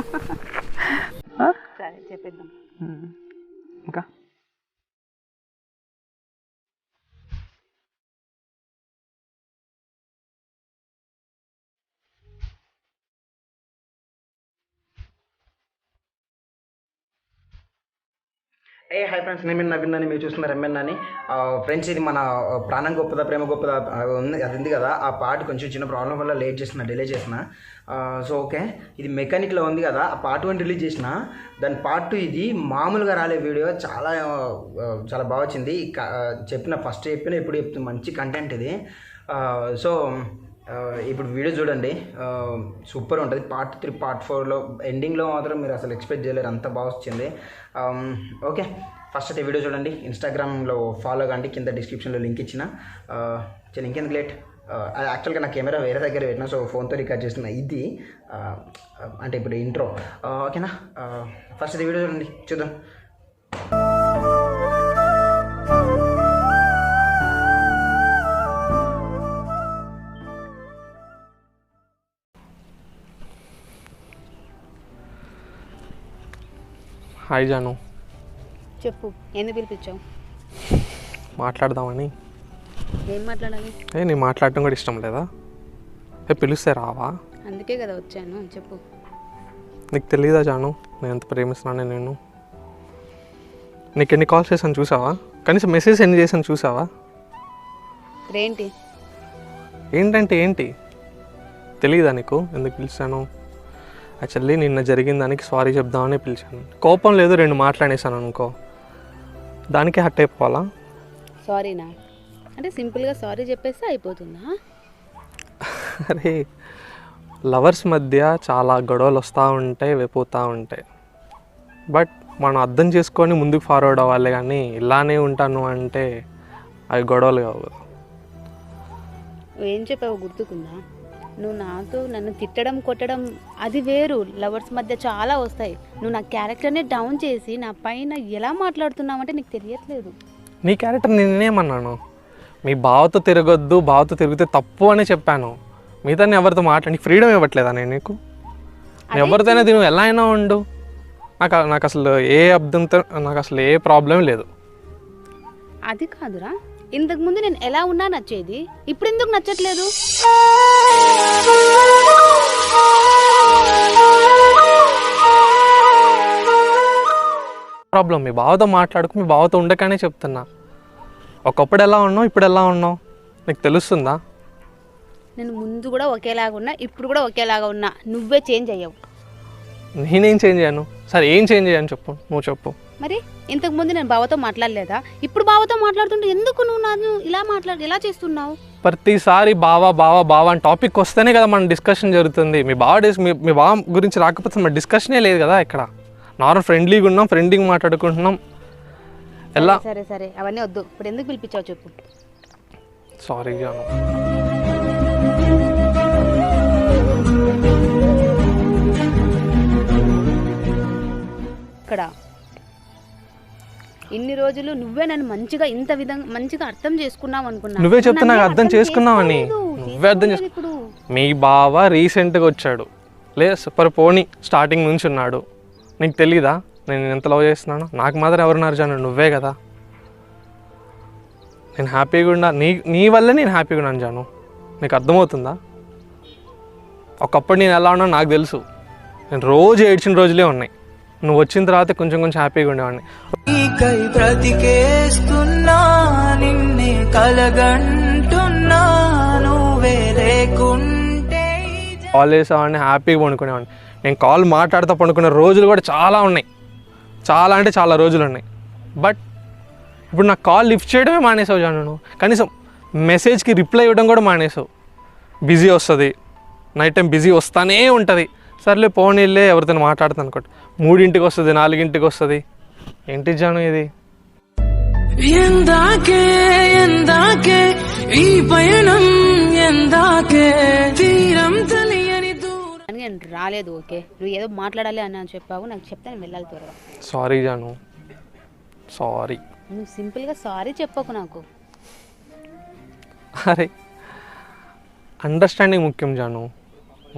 సరే చెప్పేద్దాం. ఇంకా? ఏ హై ఫ్రెండ్స్ నేను మీ నవీన్ అని మీరు చూస్తున్నారు ఎంఎన్ అని. ఫ్రెండ్స్ ఇది మన ప్రాణం గొప్పదా ప్రేమ గొప్పదా ఉంది అది ఉంది కదా. ఆ పార్ట్ కొంచెం చిన్న ప్రాబ్లం వల్ల లేట్ చేసిన డిలే చేసిన. సో ఓకే ఇది మెకానిక్లో ఉంది కదా. ఆ పార్ట్ వన్ రిలీజ్ చేసిన. దాని పార్ట్ టూ ఇది మామూలుగా రాలే వీడియో చాలా చాలా బాగా వచ్చింది. చెప్పిన ఫస్ట్ చెప్పిన ఇప్పుడు చెప్తున్న మంచి కంటెంట్ ఇది. సో ఇప్పుడు వీడియో చూడండి. సూపర్ ఉంటుంది. పార్ట్ త్రీ పార్ట్ ఫోర్లో ఎండింగ్లో మాత్రం మీరు అసలు ఎక్స్పెక్ట్ చేయలేరు. అంత బాగా వచ్చింది. ఓకే ఫస్ట్ అయితే వీడియో చూడండి. ఇన్స్టాగ్రామ్లో ఫాలో కండి కింద డిస్క్రిప్షన్లో లింక్ ఇచ్చిన. చిన్న ఇంకెందుకు లేట్ యాక్చువల్గా నా కెమెరా వేరే దగ్గర పెట్టిన సో ఫోన్తో రికార్డ్ చేస్తున్న. ఇది అంటే ఇప్పుడు ఇంట్రో ఓకేనా ఫస్ట్ అయితే వీడియో చూడండి. చూద్దాం. హాయ్ జాను చెప్పు ఎందుకు పిలిపించావు? మాట్లాడదామని. ఏం మాట్లాడాలి? ఏ నీ మాట్లాడటం కూడా ఇష్టం లేదా? ఏ పిలిస్తే రావా? అందుకే కదా వచ్చాను చెప్పు. నీకు తెలియదా జాను నేను ఎంత ప్రేమిస్తున్నాను నేను? నీకు ఎన్ని కాల్స్ చేశాను చూసావా? కనీసం మెసేజ్ ఎన్ని చేశాను చూసావా? ఏంటి ఏంటంటే ఏంటి? తెలియదా నీకు? ఎందుకు పిలిచాను? యాక్చువల్లీ నిన్న జరిగిన దానికి సారీ చెప్దామని పిలిచాను. కోపం లేదు రెండు మాట్లాడేశాను అనుకో. దానికి హట్ అయిపోవాలా? సారీనా? అంటే సింపుల్గా సారీ చెప్పేస్తే అయిపోతుందా? అరే లవర్స్ మధ్య చాలా గొడవలు వస్తూ ఉంటాయి వెళ్ళిపోతూ ఉంటాయి. బట్ మనం అర్థం చేసుకొని ముందుకు ఫార్వర్డ్ అవ్వాలి కానీ ఇలానే ఉంటాను అంటే అవి గొడవలు కావు. ఏం చెప్పావు గుర్తుకుందా? నువ్వు నాతో నన్ను తిట్టడం కొట్టడం అది వేరు. లవర్స్ మధ్య చాలా వస్తాయి. నువ్వు నా క్యారెక్టర్ని డౌన్ చేసి నా పైన ఎలా మాట్లాడుతున్నావంటే నీకు తెలియట్లేదు. నీ క్యారెక్టర్ నేనేమన్నాను మీ బావతో తిరగొద్దు బావతో తిరిగితే తప్పు అని చెప్పాను. మిగతా ఎవరితో మాట్లాడి ఫ్రీడమ్ ఇవ్వట్లేదా నేను నీకు? ఎవరితోనే నువ్వు ఎలా అయినా ఉండు. నాకు నాకు అసలు ఏ అర్థంతో నాకు అసలు ఏ ప్రాబ్లం లేదు. అది కాదురా. ఇంతకు ముందు నేను ఎలా ఉన్నా నచ్చేది? ఇప్పుడు ఎందుకు నచ్చట్లేదు? ప్రాబ్లం మీ బావతో మాట్లాడుకు మీ బావతో ఉండకనే చెప్తున్నా. ఒకప్పుడు ఎలా ఉన్నావు ఇప్పుడు ఎలా ఉన్నావు? నీకు తెలుస్తుందా? నేను ముందు కూడా ఒకేలాగా ఉన్నా ఇప్పుడు కూడా ఒకేలాగా ఉన్నా. నువ్వే చేంజ్ అయ్యావు. నేనేం చేంజ్ చేయను సరే ఏం చేంజ్ చేయను చెప్పు నువ్వు చెప్పు. మరి ఇంతకు ముందు నేను బావతో మాట్లాడలేదా? ఇప్పుడు బావతో మాట్లాడుతుంటే ఎందుకు నువ్వు నన్ను ఇలా మాట్లాడు ఎలా చేస్తున్నావు? ప్రతిసారి బావా బావా బావా అని టాపిక్ వస్తేనే కదా మన డిస్కషన్ జరుగుతుంది. మీ బావ డిస్ మీ మీ బావ గురించి రాకపోతే మన డిస్కషనే లేదు కదా ఇక్కడ. నార్మల్ ఫ్రెండ్లీగా ఉన్నాం ఫ్రెండ్లీగా మాట్లాడుకుంటున్నాం. ఎలా? సరే సరే అవన్నీ వద్దు. ఇప్పుడు ఎందుకు పిలిపించావు చెప్పు. సారీ జాను ఇక్కడ ఇన్ని రోజులు నువ్వే నన్ను మంచిగా ఇంత విధంగా మంచిగా అర్థం చేసుకున్నావు అనుకున్నా నువ్వే చెప్తున్నా అర్థం చేసుకున్నావని. నువ్వే అర్థం చేసుకు మీ బావ రీసెంట్గా వచ్చాడు. లేదు సూపర్ పోనీ స్టార్టింగ్ నుంచి ఉన్నాడు. నీకు తెలీదా? నేను ఎంత లవ్ చేస్తున్నాను? నాకు మాత్రం ఎవరున్నారు జాను నువ్వే కదా. నేను హ్యాపీగా ఉన్నా. నీ నీ వల్లే నేను హ్యాపీగా ఉన్నాను జాను. నీకు అర్థమవుతుందా? ఒకప్పుడు నేను ఎలా ఉన్నానో నాకు తెలుసు. నేను రోజు ఏడ్చిన రోజులే ఉన్నాయి. నువ్వు వచ్చిన తర్వాత కొంచెం కొంచెం హ్యాపీగా ఉండేవాడిని. నీకై బ్రతికేస్తున్నా నిన్నే కాల్ చేసేవాడిని హ్యాపీగా పండుకునేవాడిని. నేను కాల్ మాట్లాడుతూ పండుకునే రోజులు కూడా చాలా ఉన్నాయి. చాలా అంటే చాలా రోజులు ఉన్నాయి. బట్ ఇప్పుడు నాకు కాల్ లిఫ్ట్ చేయడమే మానేసావు జాను నువ్వు. కనీసం మెసేజ్కి రిప్లై ఇవ్వడం కూడా మానేసావు. బిజీ వస్తుంది. నైట్ టైం బిజీ వస్తానే ఉంటుంది. సర్లే పోనీళ్ళే ఎవరితో మాట్లాడుతాను అనుకోండి. మూడింటికి వస్తుంది నాలుగింటికి వస్తుంది. ఏంటి జాను ఇది? ఎందాకే ఎందాకే ఈ పయనం ఎందాకే తీరం తెలియని దూరం. అని నేను రాలేదు ఓకే. నువ్వు ఏదో మాట్లాడాలి అని అని చెప్పావు నాకు చెప్తే నేను వెళ్ళాలి త్వరగా. సారీ జాను. సారీ. నువ్వు సింపుల్గా సారీ చెప్పకు నాకు. అరే అండర్స్టాండింగ్ ముఖ్యం జాను.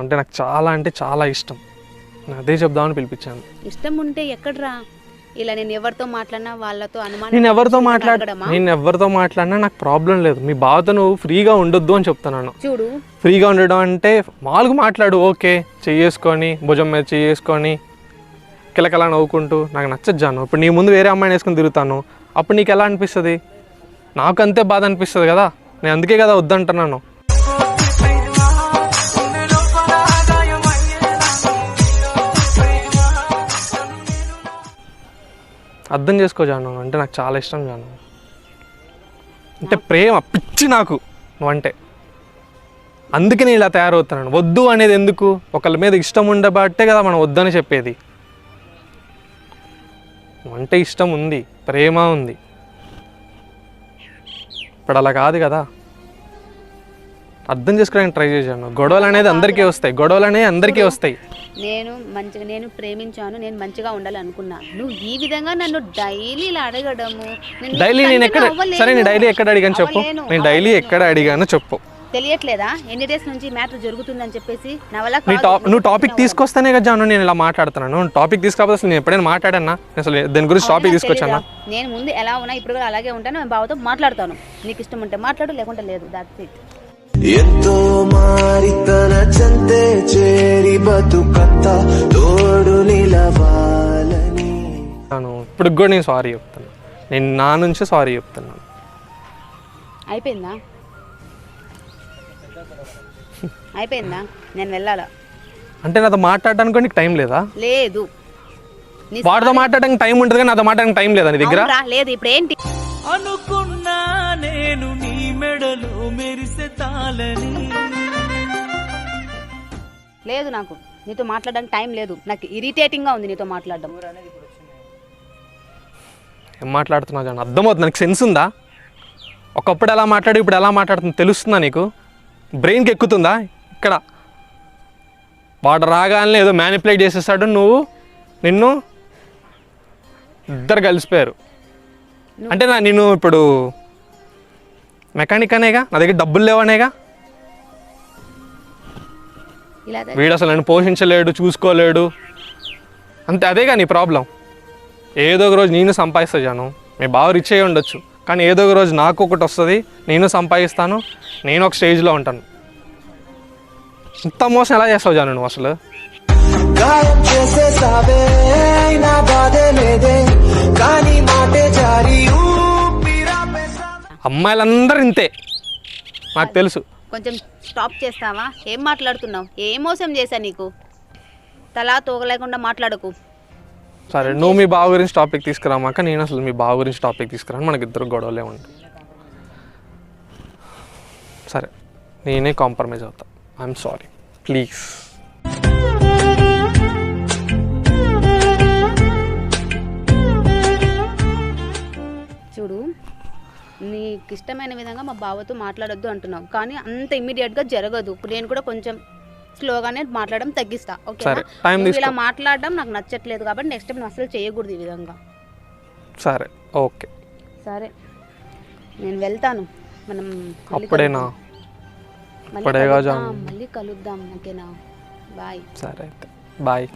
అంటే నాకు చాలా అంటే చాలా ఇష్టం. నేను అదే చెప్దామని పిలిపించాను. ఇష్టం ఉంటే ఎక్కడ్రా? ఇలా నేను ఎవరితో మాట్లాడినా వాళ్ళతో అనుమానం నేను ఎవరితో మాట్లాడ? నేను ఎవరితో మాట్లాడినా నాకు ప్రాబ్లం లేదు. మీ బావతో నువ్వు ఫ్రీగా ఉండొద్దు అని చెప్తున్నాను. చూడు. ఫ్రీగా ఉండడం అంటే మామూలుగా మాట్లాడు ఓకే చెయ్యేసుకొని భుజం మీద చెయ్యేసుకొని కిలకలా నవ్వుకుంటూ నాకు నచ్చదు జాను. ఇప్పుడు నీ ముందు వేరే అమ్మాయిని వేసుకొని తిరుగుతాను. అప్పుడు నీకు ఎలా అనిపిస్తుంది? నాకు అంతే బాధ అనిపిస్తుంది కదా. నేను అందుకే కదా వద్దంటున్నాను. అర్థం చేసుకో జాను అంటే నాకు చాలా ఇష్టం జాను. అంటే ప్రేమ పిచ్చి నాకు. నువ్వంటే అందుకే నేను ఇలా తయారవుతున్నాను. వద్దు అనేది ఎందుకు? ఒకళ్ళ మీద ఇష్టం ఉండబట్టే కదా మనం వద్దని చెప్పేది. అంటే ఇష్టం ఉంది ప్రేమ ఉంది. ఇప్పుడు అలా కాదు కదా. అర్థం చేసుకోవడానికి ట్రై చేశాను. గొడవలు అనేది అందరికీ వస్తాయి. గొడవలు అనేవి అందరికీ వస్తాయి. నేను మంచిగా నేను ప్రేమించాను నేను మంచిగా ఉండాలి అనుకున్నా నువ్వు ఈ విధంగా నన్ను డైలీ ఇలా అడగడము నేను డైలీ నేను ఎక్కడ అవ్వలేను. సరే నేను డైలీ ఎక్కడ అడిగాను చెప్పు. అవ్వలేను, నేను డైలీ. ఎక్కడ అడిగాను చెప్పు. తెలియట్లేదా? ఎన్ని డేస్ నుంచి మ్యాటర్ జరుగుతుందని చెప్పేసి? నా వల్ల నీ కాదు. టాప్ నువ్వు టాపిక్ తీసుకొస్తేనే కదా జాను నేను ఇలా మాట్లాడుతున్నాను. నువ్వు టాపిక్ తీసుకపోతే అసలు నేను ఎప్పుడైనా మాట్లాడానా? నేను అసలు దాని గురించి టాపిక్ తీసుకొచ్చానా? తెలీదా? నేను ముందు ఎలా ఉన్నా ఇప్పుడు కూడా అలాగే ఉంటాను నేను బావతో మాట్లాడతాను. నీకు ఇష్టం ఉంటే మాట్లాడు లేకుంటే లేదు. దాట్స్ ఇట్ ఎంతో మారి తన చెంతే చేరి బతుకంత తోడు నిలవాలని. నేను ఇప్పుడు కూడా నేను సారీ చెప్తాను నేను నా నుంచి సారీ చెప్తున్నాను అయిపోయిందా? అయిపోయిందా? నేను వెళ్ళాలా? అంటే నాతో మాట్లాడడానికి కూడా నీకు టైం లేదా? లేదు. నీ వాడితో మాట్లాడడానికి టైం ఉంటుంది కానీ నాతో మాట్లాడడానికి టైం లేదా నీ దగ్గర? అవునురా, లేదు ఇప్పుడు ఏంటి అనుకున్నా నేను మెడలో మెరిసే తాళని లేదు నాకు. నీతో మాట్లాడడానికి టైం లేదు. నాకు ఇరిటేటింగ్గా ఉంది నీతో మాట్లాడడం. ఏం మాట్లాడుతున్నావు జాను అర్థమవుతుంది. నాకు సెన్స్ ఉందా? ఒకప్పుడు ఎలా మాట్లాడి ఇప్పుడు ఎలా మాట్లాడుతుంది తెలుస్తుందా నీకు? బ్రెయిన్కి ఎక్కుతుందా? ఇక్కడ. వాడు రాగానే ఏదో మ్యానిపులేట్ చేసేసాడు. నువ్వు నిన్ను ఇద్దరు కలిసిపోయారు. అంటే నా నేను ఇప్పుడు మెకానిక్ అనేగా నా దగ్గర డబ్బులు లేవనేగా? వీడు అసలు నన్ను పోషించలేడు చూసుకోలేడు. అంతే అదేగా నీ ప్రాబ్లం. ఏదో ఒక రోజు నేను సంపాదిస్తా జాను మీ బావ రిచ్ అయ్యి ఉండొచ్చు. కానీ ఏదో ఒక రోజు నాకు ఒకటి వస్తుంది నేను సంపాదిస్తాను నేను ఒక స్టేజ్లో ఉంటాను. ఇంత మోసం ఎలా చేస్తావు జాను నువ్వు అసలు? గాయం చేసేసావే నా బాధే లేదే. కానీ మాటే జారి అమ్మాయిలందరూ ఇంతే. నాకు తెలుసు. కొంచెం స్టాప్ చేస్తావా? ఏం మాట్లాడుతున్నావు? ఏం మోసం చేశా నీకు? తలా తోగలేకుండా మాట్లాడకు. సరే నువ్వు మీ బావ గురించి టాపిక్ తీసుకురామాక నేను అసలు మీ బావ గురించి టాపిక్ తీసుకురాను. మనకి ఇద్దరు గొడవలే ఉంటాయి. సరే నేనే కాంప్రమైజ్ అవుతా. ఐఎమ్ సారీ ప్లీజ్ నీకు ఇష్టమైన విధంగా మా బావతో మాట్లాడొద్దు అంటున్నావు. కానీ అంత ఇమ్మీడియట్గా జరగదు. ఇప్పుడు నేను కూడా కొంచెం స్లోగానే మాట్లాడడం తగ్గిస్తా. ఓకే సరే, time ఇలా. మాట్లాడడం నాకు నచ్చట్లేదు కాబట్టి నెక్స్ట్ టైం అసలు చేయకూడదు ఈ విధంగా. సరే ఓకే. సరే నేను వెళ్తాను. మనం అప్పుడేనా. మళ్ళీ కలుద్దాం, జాను. మళ్ళీ కలుద్దాం ఓకేనా? బాయ్. సరే అయితే బాయ్.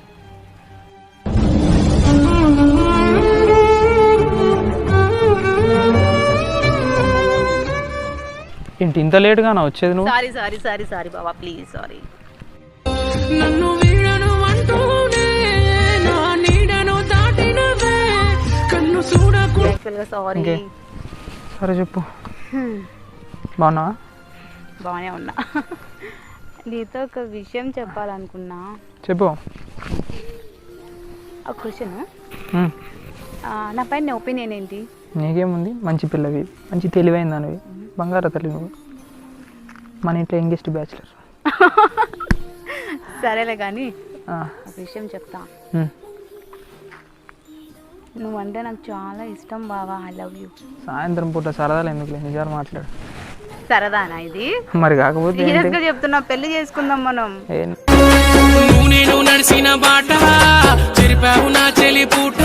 ఏంటి ఇంత లేటుగా నా వచ్చేది నువ్వు? సారీ సారీ సారీ సారీ బాబా ప్లీజ్ సారీ నన్ను వీడను అంటూనే నా నీడను దాటినవే కన్ను చూడకు యాక్చువల్గా సారీ ఇంకే? సరే చెప్పు. బాగున్నావా? బాగానే ఉన్నా. నీతో ఒక విషయం చెప్పాలనుకున్నా. చెప్పు. ఒక క్వశ్చన్. ఉమ్. నా పైన నీ ఒపీనియన్ ఏంటి? నీకేముంది? మంచి పిల్లవి. మంచి తెలివైన దానివి. బంగారు తల్లి నువ్వు. మన ఇంట్లో యంగెస్ట్ బ్యాచులర్. సరేలే కానీ ఒక విషయం చెప్తా. నువ్వంటే నాకు చాలా ఇష్టం బావా ఐ లవ్ యూ సాయంత్రం పూట సరదాలు ఎందుకులే? నిజాలు మాట్లాడు. సరదానా ఇది? మరి కాకపోతే? సీరియస్గా చెప్తున్నా పెళ్ళి చేసుకుందాం మనం. నువ్వు నేను నడిచిన బాట చెరిపావు నా చెలి పూట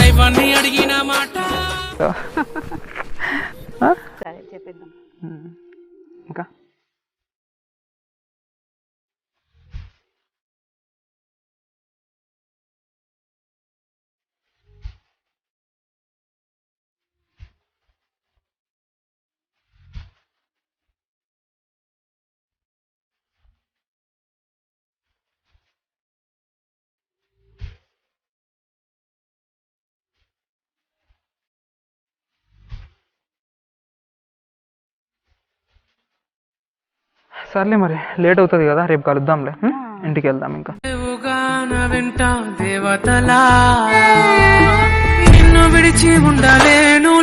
దైవాన్ని అడిగిన మాట. సరే చెప్పేద్దాం సర్లే మరి లేట్ అవుతుంది కదా రేపు కలుద్దాంలే? ఇంటికి వెళ్దాం ఇంకా. వెంట దేవతలా. నిన్ను విడిచి ఉండలేనులే